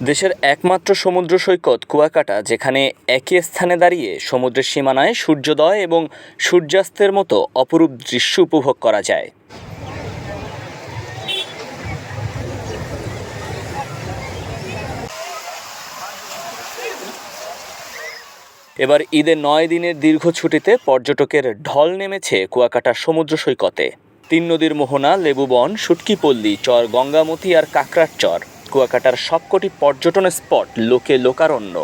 দেশের একমাত্র সমুদ্র সৈকত কুয়াকাটা, যেখানে একই স্থানে দাঁড়িয়ে সমুদ্রের সীমানায় সূর্যোদয় এবং সূর্যাস্তের মতো অপরূপ দৃশ্য উপভোগ করা যায়। এবার ঈদের নয় দিনের দীর্ঘ ছুটিতে পর্যটকের ঢল নেমেছে কুয়াকাটা সমুদ্র সৈকতে। তিন নদীর মোহনা, লেবুবন সুটকিপল্লী চর গঙ্গামতি আর কাকড়ার চর। কুয়াকাটার সবকটি পর্যটন স্পট লোকে লোকারণ্য।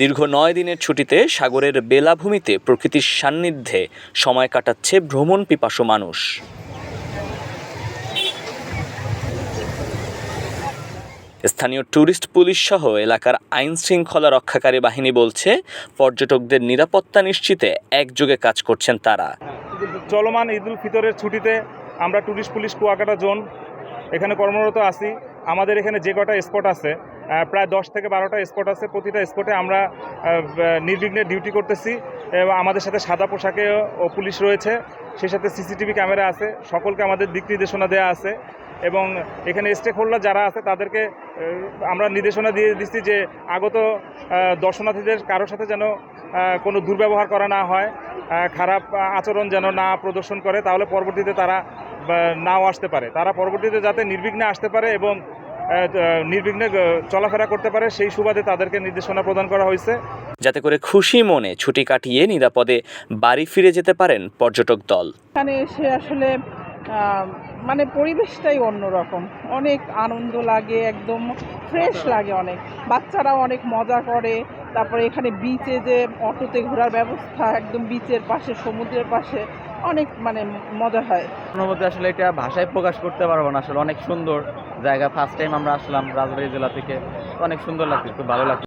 দীর্ঘ নয় দিনের ছুটিতে সাগরের বেলাভূমিতে প্রকৃতির সান্নিধ্যে সময় কাটাচ্ছে ভ্রমণ পিপাসু মানুষ। স্থানীয় ট্যুরিস্ট পুলিশ সহ এলাকার আইন শৃঙ্খলা রক্ষাকারী বাহিনী বলছে, পর্যটকদের নিরাপত্তা নিশ্চিতে একযোগে কাজ করছেন তারা। চলমান ঈদ উল ফিতরের ছুটিতে আমরা ট্যুরিস্ট পুলিশ কুয়াকাটা জোন, এখানে কর্মরত আছি। আমাদের এখানে যে কটা স্পট আছে প্রায় দশ থেকে বারোটা স্পট আছে। প্রতিটা স্পটে আমরা নির্বিঘ্নে ডিউটি করতেছি এবং আমাদের সাথে সাদা পোশাকে ও পুলিশ রয়েছে। সেই সাথে সিসিটিভি ক্যামেরা আছে, সকলকে আমাদের দিক নির্দেশনা দেওয়া আছে এবং এখানে স্টেক হোল্ডার যারা আছে তাদেরকে আমরা নির্দেশনা দিয়ে দিচ্ছি যে আগত দর্শনার্থীদের কারোর সাথে যেন কোনো দুর্ব্যবহার করা না হয় খারাপ আচরণ যেন না প্রদর্শন করে, তাহলে পরবর্তীতে তারা নাও আসতে পারে। তারা পরবর্তীতে যাতে নির্বিঘ্নে আসতে পারে এবং নির্বিঘ্নে চলাফেরা করতে পারে সেই সুবাদে তাদেরকে নির্দেশনা প্রদান করা হয়েছে। যাতে করে খুশি মনে ছুটি কাটিয়ে নিরাপদে বাড়ি ফিরে যেতে পারেন পর্যটক দল। এখানে এসে আসলে মানে পরিবেশটাই অন্যরকম। অনেক আনন্দ লাগে একদম ফ্রেশ লাগে অনেক। বাচ্চারাও অনেক মজা করে তারপরে এখানে বিচে যে অটোতে ঘোরার ব্যবস্থা, একদম বিচের পাশে, সমুদ্রের পাশে, অনেক মানে মজা হয়। অনুভূতি আসলে এটা ভাষায় প্রকাশ করতে পারব না, আসলে অনেক সুন্দর জায়গা। ফার্স্ট টাইম আমরা আসলাম রাজবাড়ি জেলা থেকে, অনেক সুন্দর লাগছে, খুব ভালো লাগছে।